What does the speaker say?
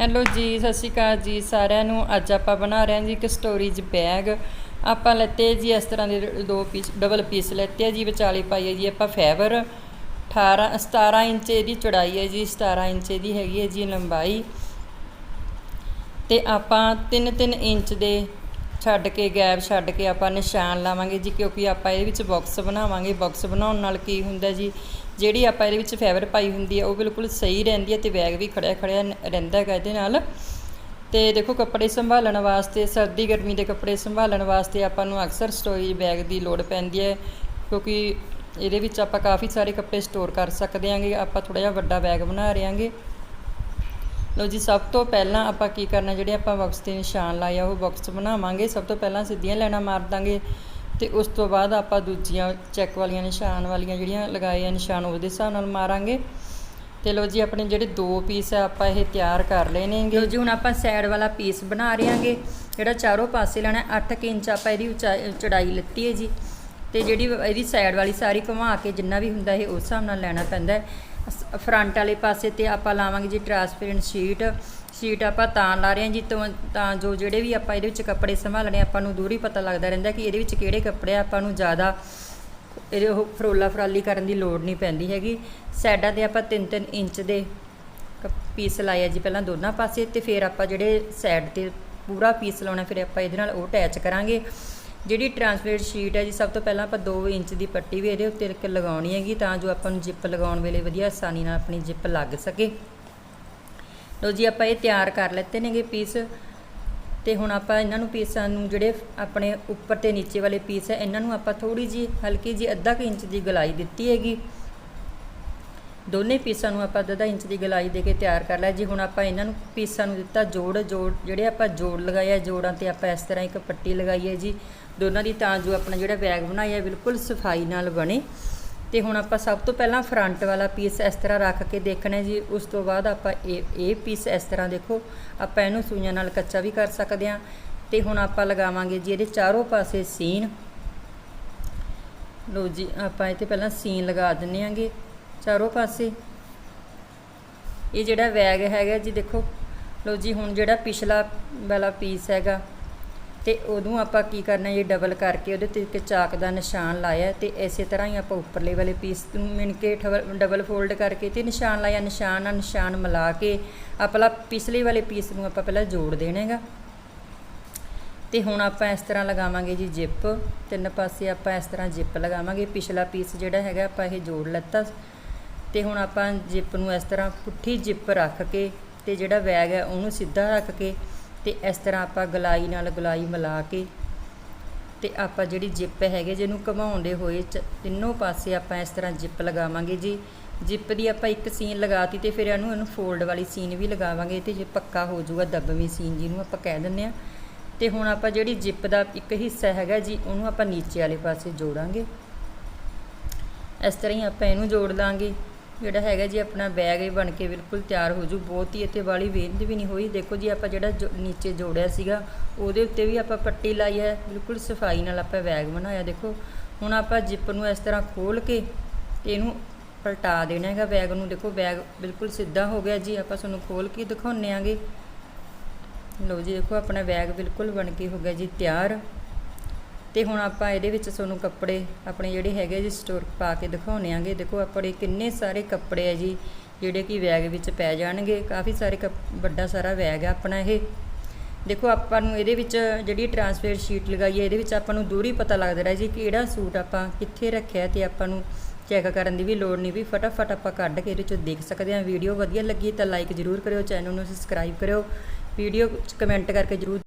Hello ਜੀ, ਸਤਿ ਸ਼੍ਰੀ ਅਕਾਲ ਜੀ ਸਾਰਿਆਂ ਨੂੰ। ਅੱਜ ਆਪਾਂ ਬਣਾ ਰਹੇ ਹਾਂ ਜੀ ਇੱਕ ਸਟੋਰੇਜ ਬੈਗ ਆਪਾਂ ਲੈਤੇ ਜੀ, ਇਸ ਤਰ੍ਹਾਂ ਦੇ ਦੋ ਪੀਸ ਡਬਲ ਪੀਸ ਲੈਤੇ ਆ ਜੀ, ਵਿਚਾਲੇ ਪਾਈ ਹੈ ਜੀ ਆਪਾਂ ਫਾਈਬਰ 18 17 ਇੰਚ ਇਹਦੀ ਚੌੜਾਈ ਹੈ ਜੀ 17 ਇੰਚ ਇਹਦੀ ਹੈਗੀ ਹੈ ਜੀ ਲੰਬਾਈ। ਤੇ ਆਪਾਂ 3-3 ਇੰਚ ਦੇ ਛੱਡ ਕੇ ਗੈਪ ਛੱਡ ਕੇ ਆਪਾਂ ਨਿਸ਼ਾਨ ਲਾਵਾਂਗੇ ਜੀ, ਕਿਉਂਕਿ ਆਪਾਂ ਇਹਦੇ ਵਿੱਚ ਬਾਕਸ ਬਣਾਵਾਂਗੇ। ਬਾਕਸ ਬਣਾਉਣ ਨਾਲ ਕੀ ਹੁੰਦਾ ਜੀ, ਜਿਹੜੀ ਆਪਾਂ ਇਹਦੇ ਵਿੱਚ ਫਾਈਬਰ ਪਾਈ ਹੁੰਦੀ ਹੈ ਉਹ ਬਿਲਕੁਲ ਸਹੀ ਰਹਿੰਦੀ ਹੈ ਤੇ ਬੈਗ ਵੀ ਖੜਿਆ ਖੜਿਆ ਰਹਿੰਦਾ ਹੈਗਾ ਇਹਦੇ ਨਾਲ। ਤੇ ਦੇਖੋ ਕੱਪੜੇ ਸੰਭਾਲਣ ਵਾਸਤੇ, ਸਰਦੀ ਗਰਮੀ ਦੇ ਕੱਪੜੇ ਸੰਭਾਲਣ ਵਾਸਤੇ ਆਪਾਂ ਨੂੰ ਅਕਸਰ ਸਟੋਰੇਜ ਬੈਗ ਦੀ ਲੋੜ ਪੈਂਦੀ ਹੈ, ਕਿਉਂਕਿ ਇਹਦੇ ਵਿੱਚ ਆਪਾਂ ਕਾਫੀ ਸਾਰੇ ਕੱਪੜੇ ਸਟੋਰ ਕਰ ਸਕਦੇ ਹਾਂਗੇ, ਆਪਾਂ ਥੋੜਾ ਜਿਹਾ ਵੱਡਾ ਬੈਗ ਬਣਾ ਰਹੇ ਹਾਂਗੇ। ਲਓ ਜੀ, ਸਭ ਤੋਂ ਪਹਿਲਾਂ ਆਪਾਂ ਕੀ ਕਰਨਾ, ਜਿਹੜੇ ਆਪਾਂ ਬਾਕਸ ਤੇ ਨਿਸ਼ਾਨ ਲਾਏ ਆ ਉਹ ਬਾਕਸ ਬਣਾਵਾਂਗੇ। ਸਭ ਤੋਂ ਪਹਿਲਾਂ ਸਿੱਧੀਆਂ ਲਾਈਨਾਂ ਮਾਰ ਦਾਂਗੇ ਤੇ ਉਸ ਤੋਂ ਬਾਅਦ ਆਪਾਂ ਦੂਜੀਆਂ ਚੈੱਕ ਵਾਲੀਆਂ, ਨਿਸ਼ਾਨ ਵਾਲੀਆਂ ਜਿਹੜੀਆਂ ਲਗਾਏ ਆ, ਨਿਸ਼ਾਨ ਉਹਦੇ ਹਿਸਾਬ ਨਾਲ ਮਾਰਾਂਗੇ। ਤੇ ਲਓ ਜੀ, ਆਪਣੇ ਜਿਹੜੇ ਦੋ ਪੀਸ ਆ, ਆਪਾਂ ਇਹ ਤਿਆਰ ਕਰ ਲਏ ਨੇਗੇ ਲਓ ਜੀ, ਹੁਣ ਆਪਾਂ ਸਾਈਡ ਵਾਲਾ ਪੀਸ ਬਣਾ ਰਹੇ ਆਂਗੇ ਜਿਹੜਾ ਚਾਰੋਂ ਪਾਸੇ ਲੈਣਾ 8 ਇੰਚ ਆਪਾਂ ਇਹਦੀ ਉਚਾਈ ਚੜਾਈ ਲੱਤੀ ਹੈ ਜੀ। ਤੇ ਜਿਹੜੀ ਇਹਦੀ ਸਾਈਡ ਵਾਲੀ ਸਾਰੀ ਘੁਮਾ ਕੇ ਜਿੰਨਾ ਵੀ ਹੁੰਦਾ ਇਹ ਉਸ ਹਿਸਾਬ ਨਾਲ ਲੈਣਾ ਪੈਂਦਾ ਹੈ। ਫਰੰਟ ਵਾਲੇ ਪਾਸੇ ਤੇ ਆਪਾਂ ਲਾਵਾਂਗੇ ਜੀ ਟਰਾਂਸਪੇਰੈਂਟ ਸ਼ੀਟ। ਸ਼ੀਟ ਆਪਾਂ ਤਾਂ ਲਾ ਰਹੇ ਹਾਂ ਜੀ, ਤਾਂ ਤਾਂ ਜੋ ਜਿਹੜੇ ਵੀ ਆਪਾਂ ਇਹਦੇ ਵਿੱਚ ਕੱਪੜੇ ਸੰਭਾਲਣੇ ਆਪਾਂ ਨੂੰ ਦੂਰੀ ਪਤਾ ਲੱਗਦਾ ਰਹਿੰਦਾ ਕਿ ਇਹਦੇ ਵਿੱਚ ਕਿਹੜੇ ਕੱਪੜੇ ਆਪਾਂ ਨੂੰ ਜ਼ਿਆਦਾ ਇਹਦੇ ਉਹ ਫਰੋਲਾ ਫਰਾਲੀ ਕਰਨ ਦੀ ਲੋੜ ਨਹੀਂ ਪੈਂਦੀ ਹੈਗੀ। ਸਾਈਡਾਂ ਤੇ ਆਪਾਂ 3-3 ਇੰਚ ਦੇ ਪੀਸ ਲਾਏ ਆ ਜੀ ਪਹਿਲਾਂ ਦੋਨਾਂ ਪਾਸੇ ਤੇ ਫਿਰ ਆਪਾਂ ਜਿਹੜੇ ਸਾਈਡ ਤੇ ਪੂਰਾ ਪੀਸ ਲਾਉਣਾ, ਫਿਰ ਆਪਾਂ ਇਹਦੇ ਨਾਲ ਉਹ ਅਟੈਚ ਕਰਾਂਗੇ। ਜਿਹੜੀ ਟਰਾਂਸਪੇਰੈਂਟ ਸ਼ੀਟ ਹੈ ਜੀ, ਸਭ ਤੋਂ ਪਹਿਲਾਂ ਆਪਾਂ 2 ਇੰਚ ਦੀ ਪੱਟੀ ਵੀ ਇਹਦੇ ਉੱਤੇ ਲਗਾਉਣੀ ਹੈਗੀ ਤਾਂ ਜੋ ਆਪਾਂ ਨੂੰ ਜਿੱਪ ਲਗਾਉਣ ਵੇਲੇ ਵਧੀਆ ਆਸਾਨੀ ਨਾਲ ਆਪਣੀ ਜਿੱਪ ਲੱਗ ਸਕੇ। ਲੋ ਜੀ, ਆਪਾਂ ਇਹ ਤਿਆਰ ਕਰ ਲੈਤੇ ਨੇਗੇ ਪੀਸ ਤੇ ਹੁਣ ਆਪਾਂ ਇਹਨਾਂ ਨੂੰ ਪੀਸਾਂ ਨੂੰ ਜਿਹੜੇ ਆਪਣੇ ਉੱਪਰ ਤੇ ਨੀਚੇ ਵਾਲੇ ਪੀਸ ਹੈ, ਇਹਨਾਂ ਨੂੰ ਆਪਾਂ ਥੋੜੀ ਜੀ ਹਲਕੀ ਜੀ ਅੱਧਾ ਕੁ ਇੰਚ ਦੀ ਗਲਾਈ ਦਿੱਤੀ ਹੈਗੀ। ਦੋਨੇ ਪੀਸਾਂ ਨੂੰ ਆਪਾਂ ਅੱਧਾ ਇੰਚ ਦੀ ਗਲਾਈ ਦੇ ਕੇ ਤਿਆਰ ਕਰ ਲਿਆ। ਜੀ ਹੁਣ ਆਪਾਂ ਇਹਨਾਂ ਨੂੰ ਪੀਸਾਂ ਨੂੰ ਦਿੱਤਾ ਜੋੜ ਜੋੜ ਜਿਹੜੇ ਆਪਾਂ ਜੋੜ ਲਗਾਇਆ ਜੋੜਾਂ ਤੇ ਆਪਾਂ ਇਸ ਤਰ੍ਹਾਂ ਇੱਕ ਪੱਟੀ ਲਗਾਈ ਹੈ ਜੀ। ਦੋਨਾਂ ਦੀ ਤਾਂ ਜੋ ਆਪਣਾ ਜਿਹੜਾ ਬੈਗ ਬਣਾਇਆ ਬਿਲਕੁਲ ਸਫ਼ਾਈ ਨਾਲ ਬਣੇ। ਤੇ ਹੁਣ ਆਪਾਂ ਸਭ ਤੋਂ ਪਹਿਲਾਂ ਫਰੰਟ ਵਾਲਾ ਪੀਸ ਇਸ ਤਰ੍ਹਾਂ ਰੱਖ ਕੇ ਦੇਖਣਾ ਜੀ। ਉਸ ਤੋਂ ਬਾਅਦ ਆਪਾਂ ਇਹ ਇਹ ਪੀਸ ਇਸ ਤਰ੍ਹਾਂ ਦੇਖੋ, ਆਪਾਂ ਇਹਨੂੰ ਸੂਈਆਂ ਨਾਲ ਕੱਚਾ ਵੀ ਕਰ ਸਕਦੇ ਹਾਂ। ਤੇ ਹੁਣ ਆਪਾਂ ਲਗਾਵਾਂਗੇ ਜੀ ਇਹਦੇ ਚਾਰੋਂ ਪਾਸੇ ਸੀਨ। ਲੋ ਜੀ, ਆਪਾਂ ਇੱਥੇ ਪਹਿਲਾਂ ਸੀਨ ਲਗਾ ਦਿੰਨੇ ਆਂਗੇ ਚਾਰੋਂ ਪਾਸੇ। ਇਹ ਜਿਹੜਾ ਵੈਗ ਹੈਗਾ ਜੀ ਦੇਖੋ। ਲੋ ਜੀ, ਹੁਣ ਜਿਹੜਾ ਪਿਛਲਾ ਵਾਲਾ ਪੀਸ ਹੈਗਾ, ਤੇ ਉਦੋਂ ਆਪਾਂ ਕੀ ਕਰਨਾ, ਇਹ ਡਬਲ ਕਰਕੇ ਉਹਦੇ ਤੇ ਇੱਕ ਚਾਕ ਦਾ ਨਿਸ਼ਾਨ ਲਾਇਆ ਤੇ ਇਸੇ ਤਰ੍ਹਾਂ ਹੀ ਆਪਾਂ ਉੱਪਰਲੇ ਵਾਲੇ ਪੀਸ ਨੂੰ ਮਿਣ ਕੇ ਡਬਲ ਫੋਲਡ ਕਰਕੇ ਤੇ ਨਿਸ਼ਾਨ ਲਾਇਆ, ਨਿਸ਼ਾਨ ਨਾਲ ਨਿਸ਼ਾਨ ਮਿਲਾ ਕੇ ਆਪਲਾ ਪਿਛਲੇ ਵਾਲੇ ਪੀਸ ਨੂੰ ਆਪਾਂ ਪਹਿਲਾਂ ਜੋੜ ਦੇਣਾਗਾ। ਤੇ ਹੁਣ ਆਪਾਂ ਇਸ ਤਰ੍ਹਾਂ ਲਗਾਵਾਂਗੇ ਜੀ ਜਿਪ ਤਿੰਨ ਪਾਸੇ ਆਪਾਂ ਇਸ ਤਰ੍ਹਾਂ ਜਿਪ ਲਗਾਵਾਂਗੇ। ਪਿਛਲਾ ਪੀਸ ਜਿਹੜਾ ਹੈਗਾ ਆਪਾਂ ਇਹ ਜੋੜ ਲੱਤਾ। ਤੇ ਹੁਣ ਆਪਾਂ ਜਿਪ ਨੂੰ ਇਸ ਤਰ੍ਹਾਂ ਪੁੱਠੀ ਜਿਪ ਰੱਖ ਕੇ ਤੇ ਜਿਹੜਾ ਬੈਗ ਹੈ ਉਹਨੂੰ ਸਿੱਧਾ ਰੱਖ ਕੇ ਤੇ ਇਸ ਤਰ੍ਹਾਂ ਆਪਾਂ ਗਲਾਈ ਨਾਲ ਗਲਾਈ ਮਿਲਾ ਕੇ ਤੇ ਆਪਾਂ ਜਿਹੜੀ ਜਿਪ ਹੈਗੇ ਜਿਹਨੂੰ ਘਮਾਉਂਦੇ ਹੋਏ ਤਿੰਨੋਂ ਪਾਸੇ ਆਪਾਂ ਇਸ ਤਰ੍ਹਾਂ ਜਿਪ ਲਗਾਵਾਂਗੇ ਜੀ। ਜਿਪ ਦੀ ਆਪਾਂ ਇੱਕ ਸੀਨ ਲਗਾਤੀ ਤੇ ਫਿਰ ਇਹਨੂੰ ਇਹਨੂੰ ਫੋਲਡ ਵਾਲੀ ਸੀਨ ਵੀ ਲਗਾਵਾਂਗੇ ਤੇ ਜੇ ਪੱਕਾ ਹੋ ਜਾਊਗਾ ਦੱਬਵੀਂ ਸੀਨ ਜਿਹਨੂੰ ਆਪਾਂ ਕਹਿ ਦਿੰਦੇ ਆ ਤੇ ਹੁਣ ਆਪਾਂ ਜਿਹੜੀ ਜਿਪ ਦਾ ਇੱਕ ਹਿੱਸਾ ਹੈਗਾ ਜੀ, ਉਹਨੂੰ ਆਪਾਂ ਨੀਚੇ ਵਾਲੇ ਪਾਸੇ ਜੋੜਾਂਗੇ। ਇਸ ਤਰ੍ਹਾਂ ਹੀ ਆਪਾਂ ਇਹਨੂੰ ਜੋੜ ਦਾਂਗੇ ਜਿਹੜਾ ਹੈਗਾ ਜੀ, ਆਪਣਾ ਬੈਗ ਇਹ ਬਣ ਕੇ ਬਿਲਕੁਲ ਤਿਆਰ ਹੋ ਜੂ। ਬਹੁਤ ਹੀ ਇੱਥੇ ਵਾਲੀ ਵੇਂਦ ਵੀ ਨਹੀਂ ਹੋਈ। ਦੇਖੋ ਜੀ, ਆਪਾਂ ਜਿਹੜਾ ਨੀਚੇ ਜੋੜਿਆ ਸੀਗਾ, ਉਹਦੇ ਉੱਤੇ ਵੀ ਆਪਾਂ ਪੱਟੀ ਲਾਈ ਹੈ। ਬਿਲਕੁਲ ਸਫ਼ਾਈ ਨਾਲ ਆਪਾਂ ਬੈਗ ਬਣਾਇਆ। ਦੇਖੋ, ਹੁਣ ਆਪਾਂ ਜਿੱਪ ਨੂੰ ਇਸ ਤਰ੍ਹਾਂ ਖੋਲ ਕੇ ਇਹਨੂੰ ਪਲਟਾ ਦੇਣਾ ਹੈਗਾ ਬੈਗ ਨੂੰ। ਦੇਖੋ, ਬੈਗ ਬਿਲਕੁਲ ਸਿੱਧਾ ਹੋ ਗਿਆ ਜੀ। ਆਪਾਂ ਤੁਹਾਨੂੰ ਖੋਲ ਕੇ ਦਿਖਾਉਣੇ ਆਂਗੇ। ਲਓ ਜੀ, ਦੇਖੋ, ਆਪਣਾ ਬੈਗ ਬਿਲਕੁਲ ਬਣ ਕੇ ਹੋ ਗਿਆ ਜੀ ਤਿਆਰ। ਤੇ ਹੁਣ ਆਪਾਂ ਇਹਦੇ ਵਿੱਚ ਤੁਹਾਨੂੰ ਕੱਪੜੇ ਆਪਣੇ ਜਿਹੜੇ ਹੈਗੇ ਜੀ ਸਟੋਰ ਪਾ ਕੇ ਦਿਖਾਉਣੇ ਆਂਗੇ। ਦੇਖੋ ਆਪਣੇ ਕਿੰਨੇ ਸਾਰੇ ਕੱਪੜੇ ਆ ਜੀ, ਜਿਹੜੇ ਕਿ ਬੈਗ ਵਿੱਚ ਪੈ ਜਾਣਗੇ। ਕਾਫੀ ਸਾਰੇ ਵੱਡਾ ਸਾਰਾ ਬੈਗ ਆ ਆਪਣਾ ਇਹ। ਦੇਖੋ ਆਪਾਂ ਨੂੰ ਇਹਦੇ ਵਿੱਚ ਜਿਹੜੀ ਟਰਾਂਸਫਰ ਸ਼ੀਟ ਲਗਾਈ ਹੈ ਇਹਦੇ ਵਿੱਚ ਆਪਾਂ ਨੂੰ ਦੂਰੀ ਪਤਾ ਲੱਗਦਾ ਰਿਹਾ ਜੀ ਕਿਹੜਾ ਸੂਟ ਆਪਾਂ ਕਿੱਥੇ ਰੱਖਿਆ ਤੇ ਆਪਾਂ ਨੂੰ ਚੈੱਕ ਕਰਨ ਦੀ ਵੀ ਲੋੜ ਨਹੀਂ ਵੀ ਫਟਾਫਟ ਆਪਾਂ ਕੱਢ ਕੇ ਇਹਦੇ ਚੋਂ ਦੇਖ ਸਕਦੇ ਹਾਂ ਵੀਡੀਓ ਵਧੀਆ ਲੱਗੀ ਤਾਂ ਲਾਈਕ ਜ਼ਰੂਰ ਕਰਿਓ ਚੈਨਲ ਨੂੰ ਸਬਸਕ੍ਰਾਈਬ ਕਰਿਓ। ਵੀਡੀਓ ਕਮੈਂਟ ਕਰਕੇ ਜ਼ਰੂਰ